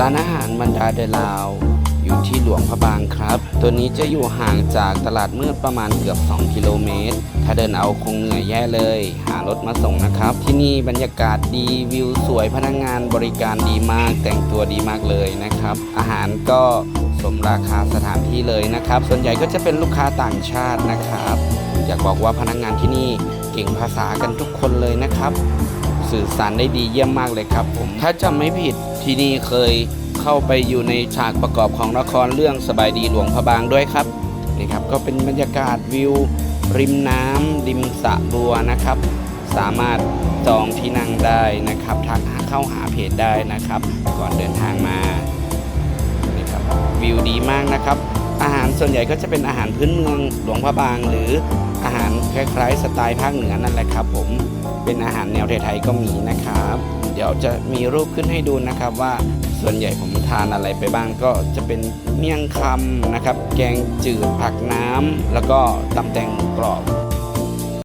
ร้านอาหารบรรดาเดลาว อยู่ที่หลวงพระบางครับ ตัวนี้จะอยู่ห่างจากตลาดมืดประมาณเกือบ 2 กิโลเมตร ถ้าเดินเอาคงเหนื่อยแย่เลย หารถมาส่งนะครับ ที่นี่บรรยากาศดีวิวสวยพนักงงานบริการดีมากแต่งตัวดีมากเลยนะครับ อาหารก็สมราคาสถานที่เลยนะครับ ส่วนใหญ่ก็จะเป็นลูกค้าต่างชาตินะครับ อยากบอกว่าพนักงงานที่นี่เก่งภาษากันทุกคนเลยนะครับ สื่อสารได้ดีเยี่ยมมากเลยครับผมถ้าจำไม่ผิดที่นี่เคยเข้าไปอยู่ในฉากประกอบของละครเรื่องสบายดีหลวงพระบางด้วยครับนี่ครับก็เป็นบรรยากาศวิว ริมน้ำริมสระบัวนะครับ สามารถจองที่นั่งได้นะครับทักเข้าหาเพจได้นะครับ ก่อนเดินทางมานี่ครับวิวดีมากนะครับอาหารส่วนใหญ่ก็จะเป็นอาหารพื้นเมืองหลวงพระบาง หรืออาหารคล้ายๆ สไตล์ภาคเหนือนั่นแหละครับผม เป็นอาหารแนวไทยๆก็มีนะครับ เดี๋ยวจะมีรูปขึ้นให้ดูนะครับว่าส่วนใหญ่ผมทานอะไรไปบ้างก็จะเป็นเมี่ยงคำนะครับ แกงจืดผักน้ำแล้วก็ตำแตงกรอบ